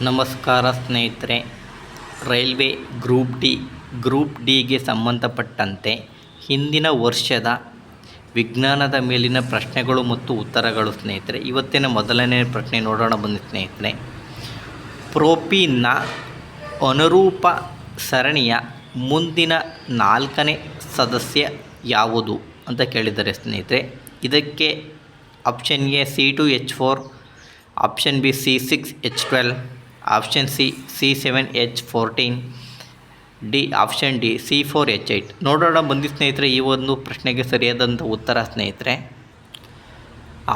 ನಮಸ್ಕಾರ ಸ್ನೇಹಿತರೆ, railway group D, group ಡಿಗೆ ಸಂಬಂಧಪಟ್ಟಂತೆ ಹಿಂದಿನ ವರ್ಷದ ವಿಜ್ಞಾನದ ಮೇಲಿನ ಪ್ರಶ್ನೆಗಳು ಮತ್ತು ಉತ್ತರಗಳು ಸ್ನೇಹಿತರೆ. ಇವತ್ತಿನ ಮೊದಲನೇ ಪ್ರಶ್ನೆ ನೋಡೋಣ ಬನ್ನಿ ಸ್ನೇಹಿತರೆ. ಪ್ರೋಪೀನ್ನ ಅನುರೂಪ ಸರಣಿಯ ಮುಂದಿನ ನಾಲ್ಕನೇ ಸದಸ್ಯ ಯಾವುದು ಅಂತ ಕೇಳಿದ್ದಾರೆ ಸ್ನೇಹಿತರೆ, ಇದಕ್ಕೆ option A C two H four option B C six H twelve option C C seven H fourteen D option D C four H eight ನೋಡೋಣ ಬಂದಿ ಸ್ನೇಹಿತರೆ, ಈ ಒಂದು ಪ್ರಶ್ನೆಗೆ ಸರಿಯಾದಂಥ ಉತ್ತರ ಸ್ನೇಹಿತರೆ.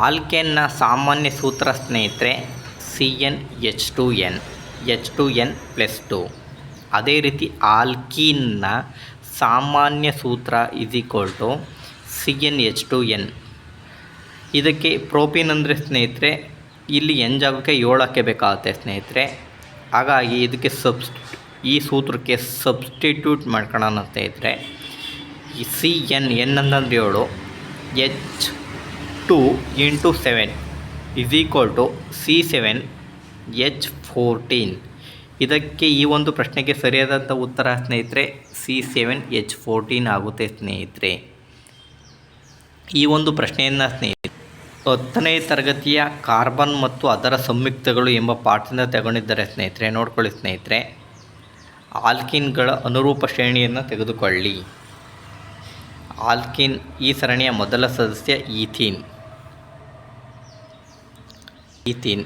ಆಲ್ಕೆನ್ನ ಸಾಮಾನ್ಯ ಸೂತ್ರ ಸ್ನೇಹಿತರೆ C N H two N H two N plus two ಅದೇ ರೀತಿ ಆಲ್ಕೀನ್ನ ಸಾಮಾನ್ಯ ಸೂತ್ರ is equal to C N H two N ಇದಕ್ಕೆ ಪ್ರೋಪೀನ್ ಅಂದರೆ ಸ್ನೇಹಿತರೆ, ಇಲ್ಲಿ ಎನ್ ಜಾಗಕ್ಕೆ ಏಳಕ್ಕೆ ಬೇಕಾಗುತ್ತೆ ಸ್ನೇಹಿತರೆ. ಹಾಗಾಗಿ ಇದಕ್ಕೆ ಸಬ್ಸ್ ಈ ಸೂತ್ರಕ್ಕೆ ಸಬ್ಸ್ಟಿಟ್ಯೂಟ್ ಮಾಡ್ಕೊಳ್ಳೋಣ ಸ್ನೇಹಿತರೆ ಈ ಸಿ ಎನ್ ಎನ್ ಅಂತಂದ್ರೆ ಏಳು H two into seven is equal to C seven H fourteen ಇದಕ್ಕೆ ಈ ಒಂದು ಪ್ರಶ್ನೆಗೆ ಸರಿಯಾದಂಥ ಉತ್ತರ ಸ್ನೇಹಿತರೆ ಸಿ ಸೆವೆನ್ ಎಚ್ ಫೋರ್ಟೀನ್ ಆಗುತ್ತೆ ಸ್ನೇಹಿತರೆ. ಈ ಒಂದು ಪ್ರಶ್ನೆಯನ್ನು ಸ್ನೇಹಿತರೆ ಹತ್ತನೇ ತರಗತಿಯ ಕಾರ್ಬನ್ ಮತ್ತು ಅದರ ಸಂಯುಕ್ತಗಳು ಎಂಬ ಪಾಠದಿಂದ ತಗೊಂಡಿದ್ದಾರೆ ಸ್ನೇಹಿತರೆ. ನೋಡ್ಕೊಳ್ಳಿ ಸ್ನೇಹಿತರೆ. ಆಲ್ಕಿನ್ಗಳ ಅನುರೂಪ ಶ್ರೇಣಿಯನ್ನು ತೆಗೆದುಕೊಳ್ಳಿ. ಆಲ್ಕಿನ್ ಈ ಸರಣಿಯ ಮೊದಲ ಸದಸ್ಯ ಈಥೀನ್. ಈಥೀನ್.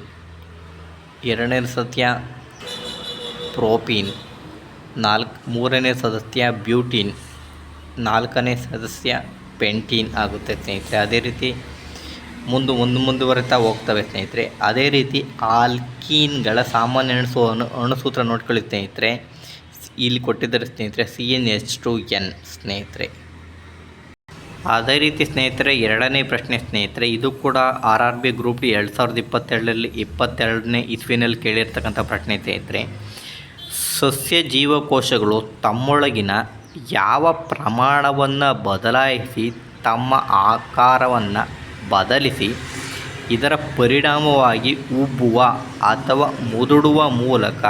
ಎರಡನೇ ಸದಸ್ಯ ಪ್ರೋಪೀನ್. ನಾಲ್ಕು, ಮೂರನೇ ಸದಸ್ಯ ಬ್ಯೂಟೀನ್. ನಾಲ್ಕನೇ ಸದಸ್ಯ ಪೆಂಟೀನ್ ಆಗುತ್ತೆ ಸ್ನೇಹಿತರೆ. ಅದೇ ರೀತಿ ಮುಂದೆ ಮುಂದೆ ಮುಂದುವರಿತಾ ಹೋಗ್ತವೆ ಸ್ನೇಹಿತರೆ. ಅದೇ ರೀತಿ ಆಲ್ಕೀನ್ಗಳ ಸಾಮಾನ್ಯ ಅಣಸು ಅಣು, ಅಣುಸೂತ್ರ ನೋಡ್ಕೊಳ್ಳಿ ಸ್ನೇಹಿತರೆ. ಇಲ್ಲಿ ಕೊಟ್ಟಿದ್ದಾರೆ ಸ್ನೇಹಿತರೆ C N H two N ಸ್ನೇಹಿತರೆ. ಅದೇ ರೀತಿ ಸ್ನೇಹಿತರೆ, ಎರಡನೇ ಪ್ರಶ್ನೆ ಸ್ನೇಹಿತರೆ, ಇದು ಕೂಡ ಆರ್ ಆರ್ ಬಿ ಗ್ರೂಪ್ ಎರಡು ಸಾವಿರದ ಇಪ್ಪತ್ತೆರಡರಲ್ಲಿ ಇಪ್ಪತ್ತೆರಡನೇ ಇಸ್ವಿನಲ್ಲಿ ಕೇಳಿರ್ತಕ್ಕಂಥ ಪ್ರಶ್ನೆ ಸ್ನೇಹಿತರೆ. ಸಸ್ಯ ಜೀವಕೋಶಗಳು ತಮ್ಮೊಳಗಿನ ಯಾವ ಪ್ರಮಾಣವನ್ನು ಬದಲಾಯಿಸಿ ತಮ್ಮ ಆಕಾರವನ್ನು ಬದಲಿಸಿ ಇದರ ಪರಿಣಾಮವಾಗಿ ಉಬ್ಬುವ ಅಥವಾ ಮುದುಡುವ ಮೂಲಕ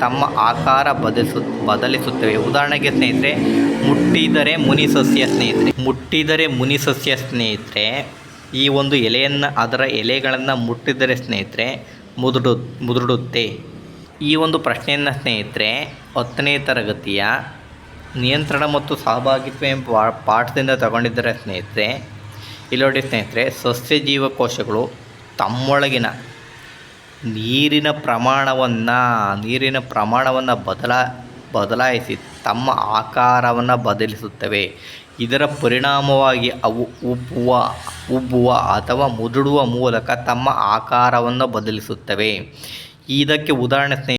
ತಮ್ಮ ಆಕಾರ ಬದಲಿಸು, ಬದಲಿಸುತ್ತವೆ. ಉದಾಹರಣೆಗೆ ಸ್ನೇಹಿತರೆ, ಮುಟ್ಟಿದರೆ ಮುನಿ ಸಸ್ಯ ಸ್ನೇಹಿತರೆ. ಮುಟ್ಟಿದರೆ ಮುನಿ ಸಸ್ಯ ಸ್ನೇಹಿತರೆ, ಈ ಒಂದು ಎಲೆಯನ್ನು, ಅದರ ಎಲೆಗಳನ್ನು ಮುಟ್ಟಿದರೆ ಸ್ನೇಹಿತರೆ, ಮುದುಡು, ಮುದುಡುತ್ತೆ. ಈ ಒಂದು ಪ್ರಶ್ನೆಯನ್ನು ಸ್ನೇಹಿತರೆ, ಹತ್ತನೇ ತರಗತಿಯ ನಿಯಂತ್ರಣ ಮತ್ತು ಸಹಭಾಗಿತ್ವ ಎಂಬ ಪಾಠದಿಂದ ತಗೊಂಡಿದ್ದರೆ ಸ್ನೇಹಿತರೆ. ಇಲ್ಲಿ ನೋಡಿ ಸ್ನೇಹಿತರೆ, ಸಸ್ಯ ಜೀವಕೋಶಗಳು ತಮ್ಮೊಳಗಿನ ನೀರಿನ ಪ್ರಮಾಣವನ್ನು ನೀರಿನ ಪ್ರಮಾಣವನ್ನು ಬದಲ, ಬದಲಾಯಿಸಿ ತಮ್ಮ ಆಕಾರವನ್ನು ಬದಲಿಸುತ್ತವೆ. ಇದರ ಪರಿಣಾಮವಾಗಿ ಅವು ಉಬ್ಬುವ ಉಬ್ಬುವ ಅಥವಾ ಮುದುಡುವ ಮೂಲಕ ತಮ್ಮ ಆಕಾರವನ್ನು ಬದಲಿಸುತ್ತವೆ. ಇದಕ್ಕೆ ಉದಾಹರಣೆ ಸ್ನೇಹಿತರೆ